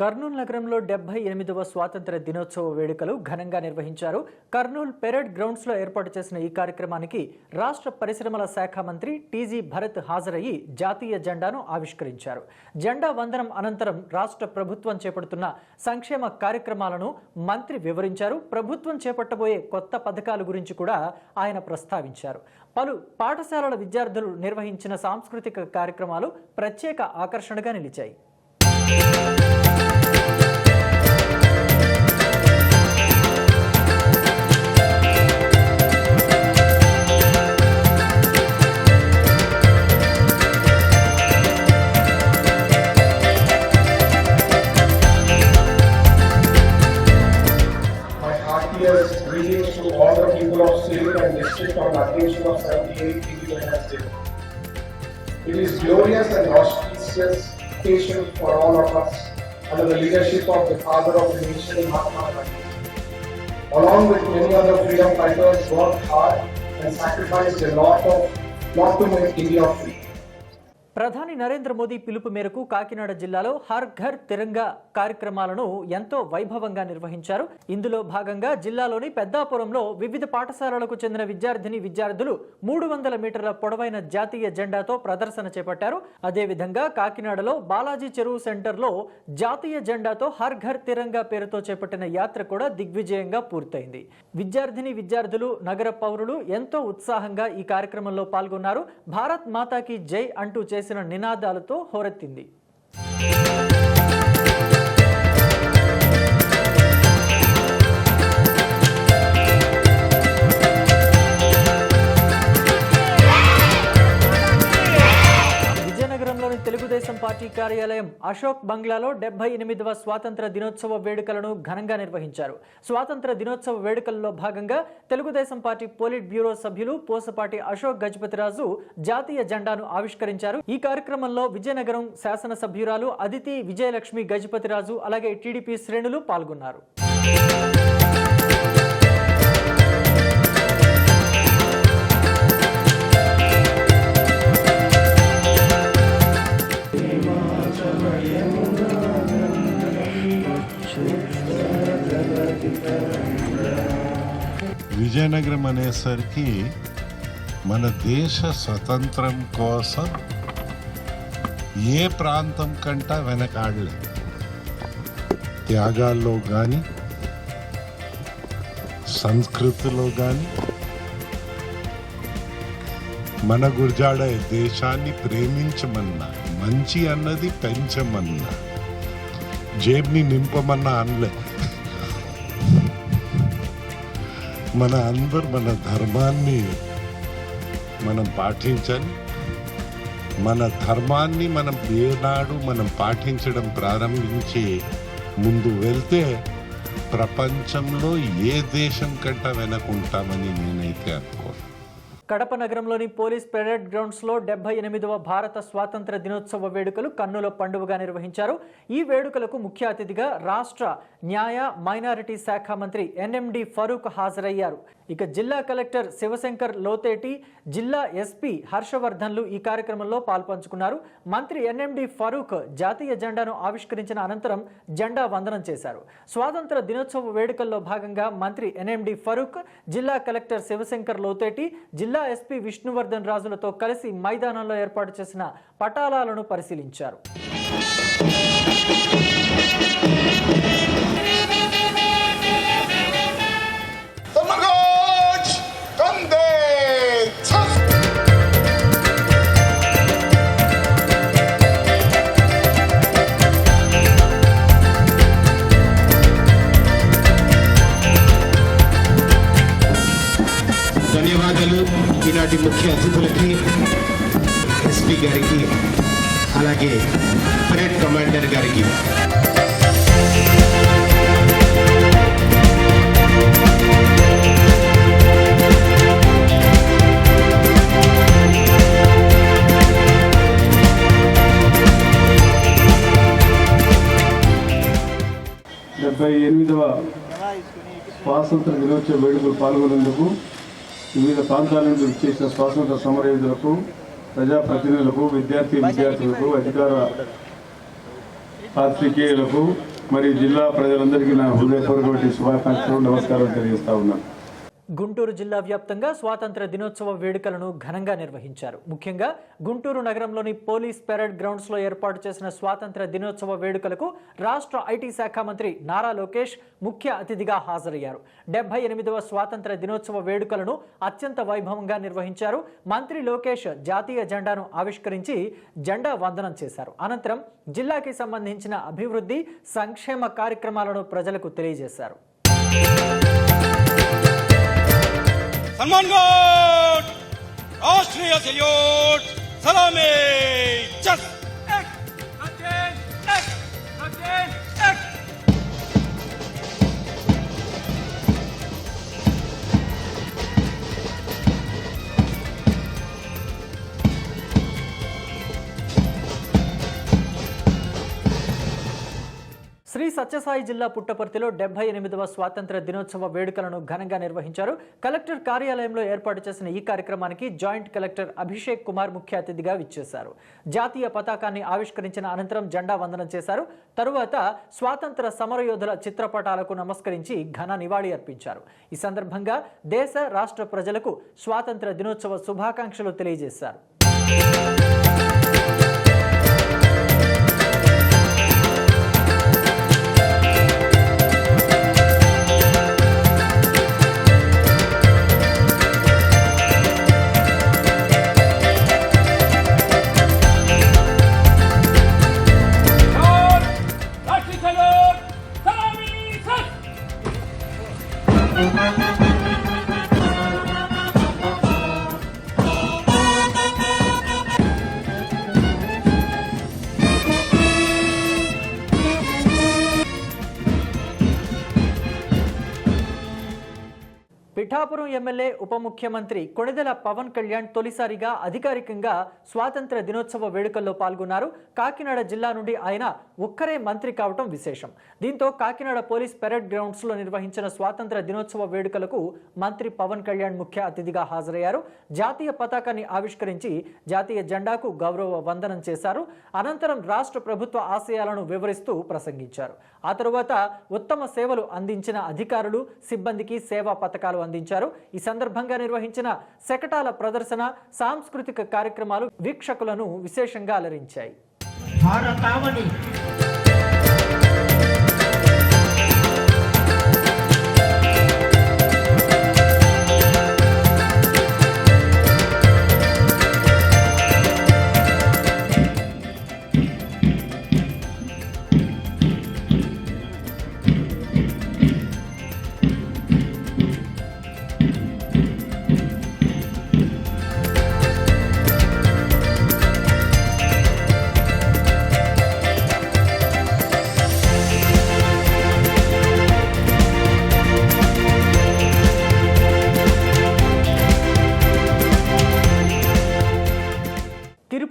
కర్నూలు నగరంలో డెబ్బై ఎనిమిదవ స్వాతంత్ర దినోత్సవ వేడుకలు ఘనంగా నిర్వహించారు. కర్నూలు పెరేడ్ గ్రౌండ్స్లో ఏర్పాటు చేసిన ఈ కార్యక్రమానికి రాష్ట్ర పరిశ్రమల శాఖ మంత్రి టీజీ భరత్ హాజరయ్యి జాతీయ జెండాను ఆవిష్కరించారు. జెండా వందనం అనంతరం రాష్ట్ర ప్రభుత్వం చేపడుతున్న సంక్షేమ కార్యక్రమాలను మంత్రి వివరించారు. ప్రభుత్వం చేపట్టబోయే కొత్త పథకాల గురించి కూడా ఆయన ప్రస్తావించారు. పలు పాఠశాలల విద్యార్థులు నిర్వహించిన సాంస్కృతిక కార్యక్రమాలు ప్రత్యేక ఆకర్షణగా నిలిచాయి. Of 78th Independence Day. It is glorious and auspicious occasion for all of us under the leadership of the father of the nation, Mahatma Gandhi. Along with many other freedom fighters, worked hard and sacrificed a lot of lot to make India free. ప్రధాని నరేంద్ర మోదీ పిలుపు మేరకు కాకినాడ జిల్లాలో హర్ ఘర్ తిరంగా కార్యక్రమాలను ఎంతో వైభవంగా నిర్వహించారు. ఇందులో భాగంగా జిల్లాలోని పెద్దాపురంలో వివిధ పాఠశాలలకు చెందిన విద్యార్థిని విద్యార్థులు మూడు వందల మీటర్ల పొడవైన జాతీయ జెండాతో ప్రదర్శన చేపట్టారు. అదేవిధంగా కాకినాడలో బాలాజీ చెరువు సెంటర్లో జాతీయ జెండాతో హర్ ఘర్ తిరంగా పేరుతో చేపట్టిన యాత్ర కూడా దిగ్విజయంగా పూర్తయింది. విద్యార్థిని విద్యార్థులు నగర పౌరులు ఎంతో ఉత్సాహంగా ఈ కార్యక్రమంలో పాల్గొన్నారు. భారత్ మాతాకి జై అంటూ చేసి చేసిన నినాదాలతో హోరెత్తింది. కార్యాలయం అశోక్ బంగ్లాలో డెబ్బై ఎనిమిదవ స్వాతంత్ర దినోత్సవ వేడుకలను ఘనంగా నిర్వహించారు. స్వాతంత్ర దినోత్సవ వేడుకల్లో భాగంగా తెలుగుదేశం పార్టీ పోలిట్ బ్యూరో సభ్యులు పోసపాటి అశోక్ గజపతిరాజు జాతీయ జెండాను ఆవిష్కరించారు. ఈ కార్యక్రమంలో విజయనగరం శాసనసభ్యురాలు అదితి విజయలక్ష్మి గజపతిరాజు అలాగే టీడీపీ శ్రేణులు పాల్గొన్నారు. విజయనగరం అనేసరికి మన దేశ స్వతంత్రం కోసం ఏ ప్రాంతం కంట వెనకాడలేదు త్యాగాల్లో కానీ సంస్కృతిలో కానీ మన గురజాడ దేశాన్ని ప్రేమించమన్నా మంచి అన్నది పెంచమన్నా జేబుని నింపమన్నా అనలే. మన అందరు మన ధర్మాన్ని మనం పాటించాలి. మన ధర్మాన్ని మనం ఏనాడు మనం పాటించడం ప్రారంభించి ముందు వెళ్తే ప్రపంచంలో ఏ దేశం కంట వెనకుంటామని నేనైతే అనుకోను. కడప నగరంలోని పోలీస్ పెరేడ్ గ్రౌండ్స్లో డెబ్బై ఎనిమిదవ భారత స్వాతంత్ర దినోత్సవ వేడుకలు కన్నుల పండుగగా నిర్వహించారు. ఈ వేడుకలకు ముఖ్య అతిథిగా రాష్ట్ర న్యాయ మైనారిటీ శాఖ మంత్రి ఎన్ఎండి ఫరూక్ హాజరయ్యారు. ఇక జిల్లా కలెక్టర్ శివశంకర్ లోతేటి జిల్లా ఎస్పీ హర్షవర్ధన్లు ఈ కార్యక్రమంలో పాల్పంచుకున్నారు. మంత్రి ఎన్ఎండి ఫరూక్ జాతీయ జెండాను ఆవిష్కరించిన అనంతరం జెండా వందనం చేశారు. స్వాతంత్ర దినోత్సవ వేడుకల్లో భాగంగా మంత్రి ఎన్ఎండి ఫరూక్ జిల్లా కలెక్టర్ శివశంకర్ లోతేటి జిల్లా ఎస్పీ విష్ణువర్ధన్ రాజులతో కలిసి మైదానంలో ఏర్పాటు చేసిన పటాలాలను పరిశీలించారు. ఈనాటి ముఖ్య అతిథులకి ఎస్పీ గారికి అలాగే పరేడ్ కమాండర్ గారికి. డెబ్బై ఎనిమిదవ స్వాతంత్ర దినోత్సవ వేడుకలు పాల్గొనేందుకు వివిధ ప్రాంతాల నుంచి చేసిన స్వాతంత్ర సమరయోధులకు ప్రజాప్రతినిధులకు విద్యార్థి విద్యార్థులకు అధికార పాత్రికేయులకు మరియు జిల్లా ప్రజలందరికీ నా హృదయపూర్వక శుభాకాంక్షలు నమస్కారం తెలియజేస్తా ఉన్నాను. గుంటూరు జిల్లా వ్యాప్తంగా స్వాతంత్ర దినోత్సవ వేడుకలను ఘనంగా నిర్వహించారు. ముఖ్యంగా గుంటూరు నగరంలోని పోలీస్ పెరేడ్ గ్రౌండ్స్లో ఏర్పాటు చేసిన స్వాతంత్ర దినోత్సవ వేడుకలకు రాష్ట్ర ఐటీ శాఖ మంత్రి నారా లోకేష్ ముఖ్య అతిథిగా హాజరయ్యారు. డెబ్బై ఎనిమిదవ స్వాతంత్ర దినోత్సవ వేడుకలను అత్యంత వైభవంగా నిర్వహించారు. మంత్రి లోకేష్ జాతీయ జెండాను ఆవిష్కరించి జెండా వందనం చేశారు. అనంతరం జిల్లాకి సంబంధించిన అభివృద్ధి సంక్షేమ కార్యక్రమాలను ప్రజలకు తెలియజేశారు. सलमान गौड राष्ट्रीय सल्यूट सलामी चस శ్రీ సత్యసాయి జిల్లా పుట్టపర్తిలో డెబ్బై ఎనిమిదవ స్వాతంత్ర దినోత్సవ వేడుకలను ఘనంగా నిర్వహించారు. కలెక్టర్ కార్యాలయంలో ఏర్పాటు చేసిన ఈ కార్యక్రమానికి జాయింట్ కలెక్టర్ అభిషేక్ కుమార్ ముఖ్య అతిథిగా విచ్చేశారు. జాతీయ పతాకాన్ని ఆవిష్కరించిన అనంతరం జెండా వందనం చేశారు. తరువాత స్వాతంత్ర సమరయోధుల చిత్రపటాలకు నమస్కరించి ఘన నివాళి అర్పించారు. ఈ సందర్భంగా దేశ రాష్ట్ర ప్రజలకు స్వాతంత్ర దినోత్సవ శుభాకాంక్షలు తెలియజేశారు. పిఠాపురం ఎమ్మెల్యే ఉప ముఖ్యమంత్రి కొణిదెల పవన్ కళ్యాణ్ తొలిసారిగా అధికారికంగా స్వాతంత్ర దినోత్సవ వేడుకల్లో పాల్గొన్నారు. కాకినాడ జిల్లా నుండి ఆయన ఒక్కరే మంత్రి కావటం విశేషం. దీంతో కాకినాడ పోలీస్ పెరేడ్ గ్రౌండ్స్లో నిర్వహించిన స్వాతంత్ర దినోత్సవ వేడుకలకు మంత్రి పవన్ కళ్యాణ్ ముఖ్య అతిథిగా హాజరయ్యారు. జాతీయ పతాకాన్ని ఆవిష్కరించి జాతీయ జెండాకు గౌరవ వందనం చేశారు. అనంతరం రాష్ట్ర ప్రభుత్వ ఆశయాలను వివరిస్తూ ప్రసంగించారు. ఆ తరువాత ఉత్తమ సేవలు అందించిన అధికారులు సిబ్బందికి సేవా పథకాలు అందించారు. ఈ సందర్భంగా నిర్వహించిన శకటాల ప్రదర్శన సాంస్కృతిక కార్యక్రమాలు వీక్షకులను విశేషంగా అలరించాయి.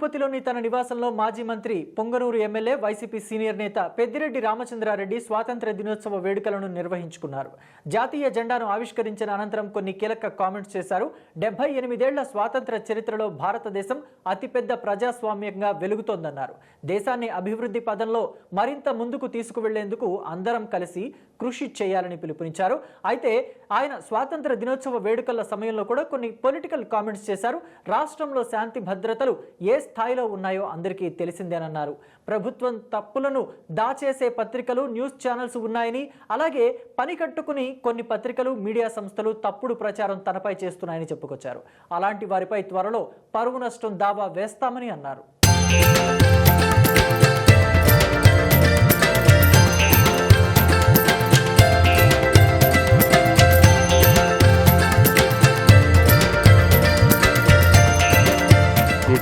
తిరుపతిలోని తన నివాసంలో మాజీ మంత్రి పొంగనూరు ఎమ్మెల్యే వైసీపీ సీనియర్ నేత పెద్దిరెడ్డి రామచంద్రారెడ్డి స్వాతంత్ర దినోత్సవ వేడుకలను నిర్వహించుకున్నారు. జాతీయ జెండాను ఆవిష్కరించిన అనంతరం కొన్ని కీలక కామెంట్స్ చేశారు. డెబ్బై ఎనిమిదేళ్ళ స్వాతంత్ర చరిత్రలో భారతదేశం అతిపెద్ద ప్రజాస్వామ్యంగా వెలుగుతోందన్నారు. దేశాన్ని అభివృద్ధి పదంలో మరింత ముందుకు తీసుకువెళ్ళేందుకు అందరం కలిసి కృషి చేయాలని పిలుపునిచ్చారు. అయితే ఆయన స్వాతంత్ర దినోత్సవ వేడుకల సమయంలో కూడా కొన్ని పొలిటికల్ కామెంట్స్ చేశారు. రాష్ట్రంలో శాంతి భద్రతలు ఏ స్థాయిలో ఉన్నాయో అందరికీ తెలిసిందేనన్నారు ప్రభుత్వం తప్పులను దాచేసే పత్రికలు న్యూస్ ఛానల్స్ ఉన్నాయని అలాగే పని కట్టుకుని కొన్ని పత్రికలు మీడియా సంస్థలు తప్పుడు ప్రచారం తనపై చేస్తున్నాయని చెప్పుకొచ్చారు. అలాంటి వారిపై త్వరలో పరువు నష్టం దావా వేస్తామని అన్నారు.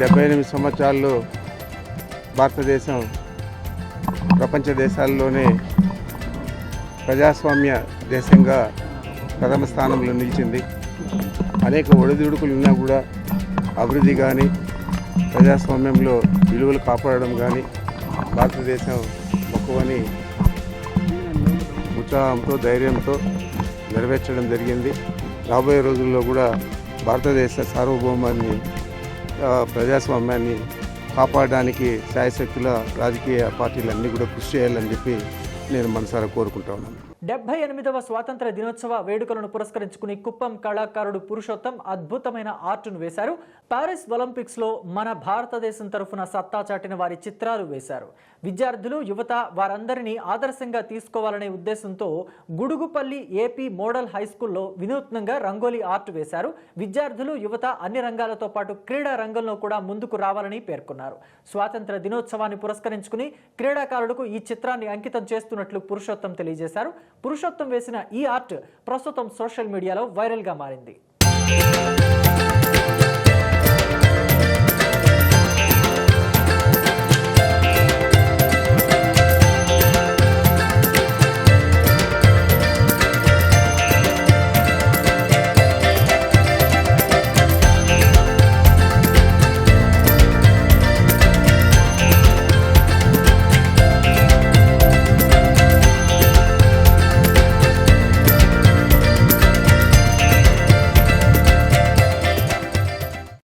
డెబ్బై ఎనిమిది సంవత్సరాల్లో భారతదేశం ప్రపంచ దేశాల్లోనే ప్రజాస్వామ్య దేశంగా ప్రథమ స్థానంలో నిలిచింది. అనేక ఒడిదుడుకులు ఉన్నా కూడా అభివృద్ధి కానీ ప్రజాస్వామ్యంలో విలువలు కాపాడడం కానీ భారతదేశం మొక్కువని ఉత్సాహంతో ధైర్యంతో నెరవేర్చడం జరిగింది. రాబోయే రోజుల్లో కూడా భారతదేశ సార్వభౌమాన్ని ప్రజాస్వామ్యాన్ని కాపాడడానికి శాయశక్తుల రాజకీయ పార్టీలన్నీ కూడా కృషి చేయాలని చెప్పి నేను మనసారా కోరుకుంటా ఉన్నాను. డెబ్బై ఎనిమిదవ స్వాతంత్ర దినోత్సవ వేడుకలను పురస్కరించుకుని కుప్పం కళాకారుడు పురుషోత్తం అద్భుతమైన ఆర్టును వేశారు. పారిస్ ఒలింపిక్స్లో మన భారతదేశం తరఫున సత్తా చాటిన వారి చిత్రాలు వేశారు. విద్యార్థులు యువత వారందరినీ ఆదర్శంగా తీసుకోవాలనే ఉద్దేశంతో గుడుగుపల్లి ఏపీ మోడల్ హై స్కూల్లో వినూత్నంగా రంగోలీ ఆర్ట్ వేశారు. విద్యార్థులు యువత అన్ని రంగాలతో పాటు క్రీడా రంగంలో కూడా ముందుకు రావాలని పేర్కొన్నారు. స్వాతంత్ర దినోత్సవాన్ని పురస్కరించుకుని క్రీడాకారులకు ఈ చిత్రాన్ని అంకితం చేస్తున్నట్లు పురుషోత్తం తెలియజేశారు. పురుషోత్తం వేసిన ఈ ఆర్ట్ ప్రస్తుతం సోషల్ మీడియాలో వైరల్గా మారింది.